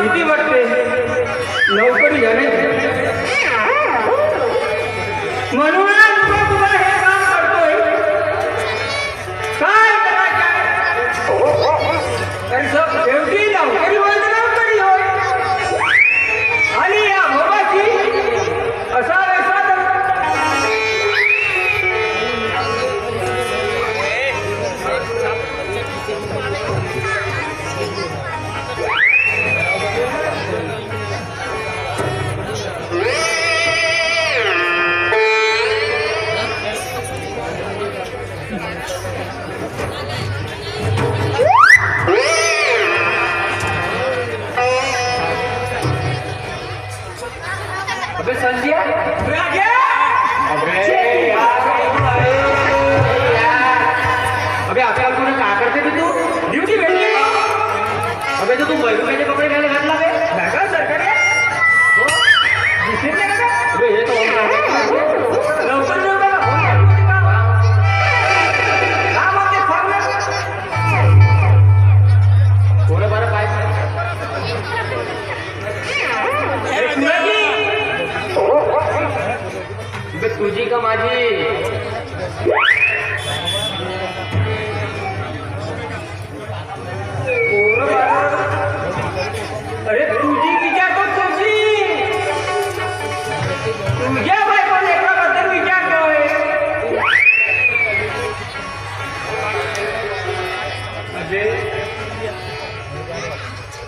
भीती वाटते नोकरी झाली म्हणून तुझी का माझी? अरे तुझी विचारतो म्हणजे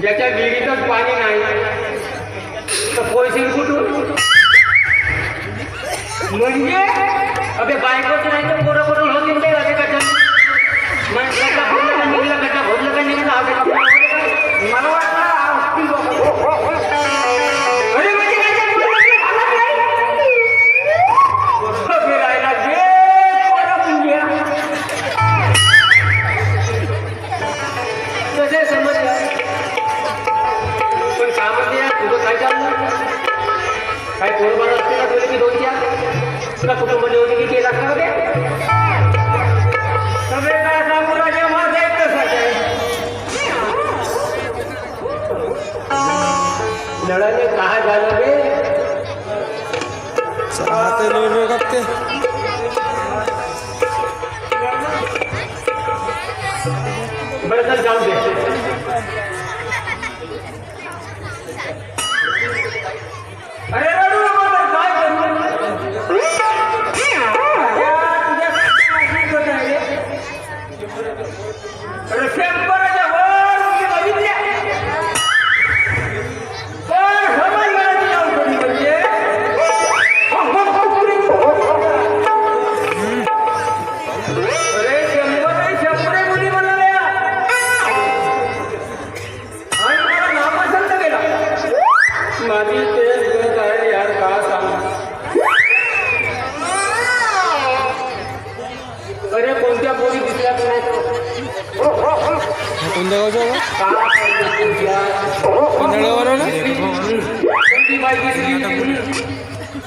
ज्याच्या विहिरीतच पाणी नाही. काय गोळबार असते का तुला? मी तुला कुटुंब निवडणुकी केला का ते काय सांगू काय झालं रे चाहते लोलो बरं सर जाऊ दे.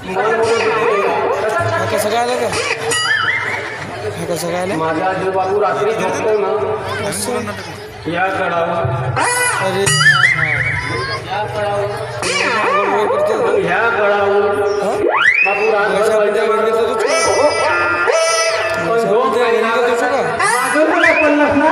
कसं काय आलं का? कसं काय आलं? माझ्या आजूबाजू रात्री झोपतो ना या कळावर अरे या कळावर ह्या कळावर बापू रात्री झोप द्यायला पन्नास ना?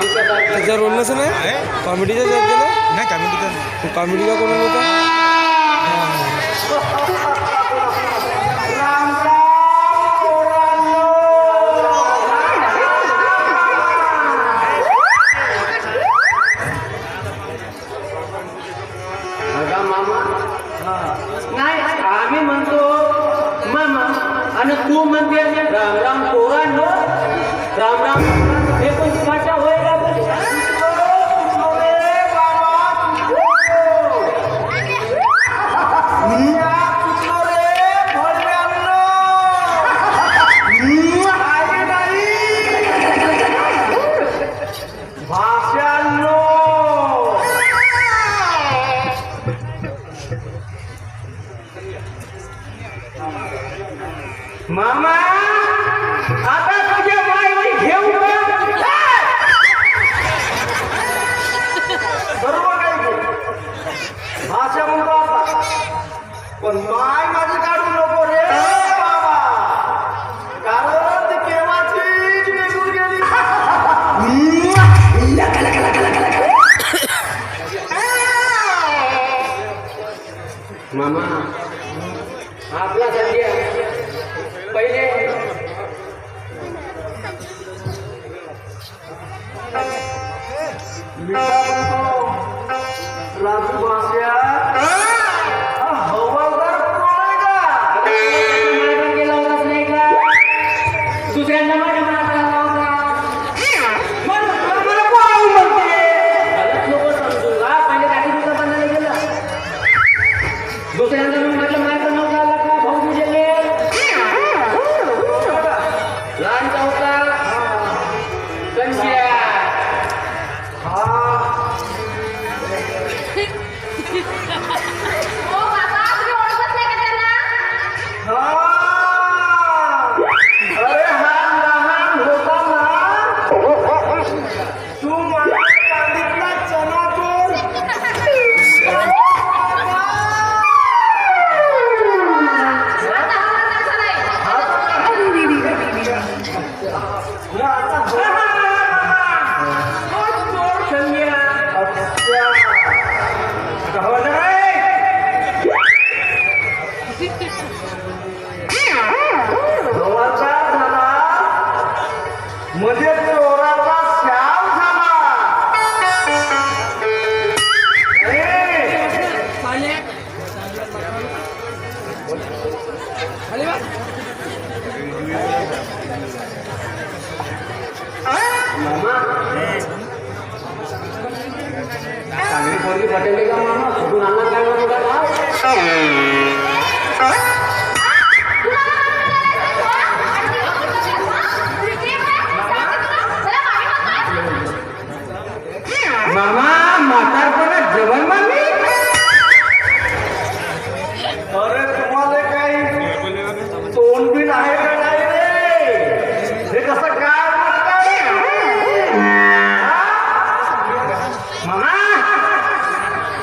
त्याचा रोल नसेल नाही? कॉमेडीचा जॉब केला नाही कॉमेडीचा नाही. कॉमेडीचा कोण होता? राम राम मामा आता तुझ्या बायची घेऊ सर्व काही भाषा म्हणतो आता. पण माय माझी काढू नको रे कारण ती केव्हाचीच निघून मामा आपला सध्या पहिले. Raju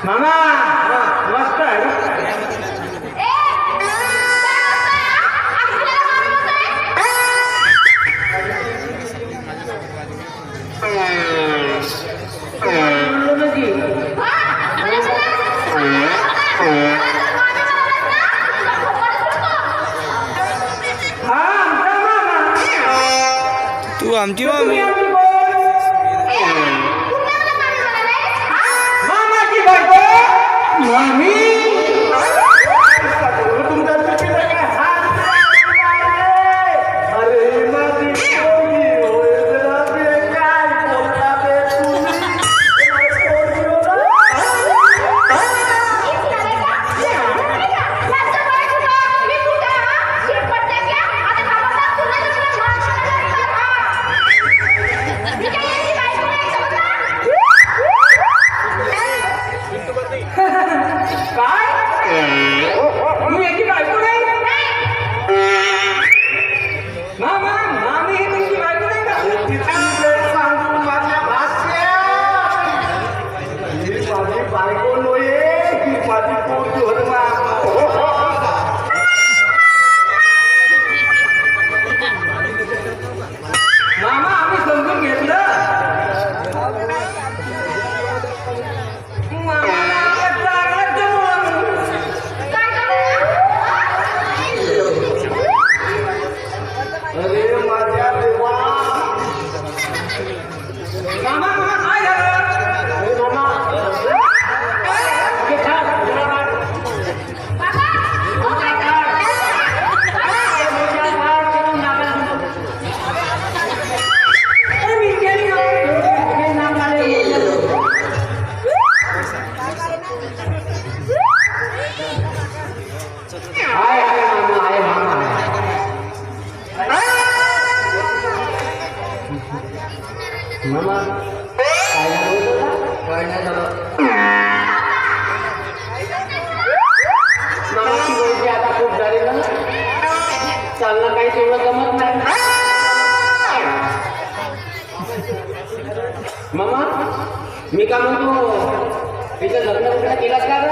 Mama, mama, Tuh, amci, amci. का म्हणतो तिचं लग्न वगैरे केलं का?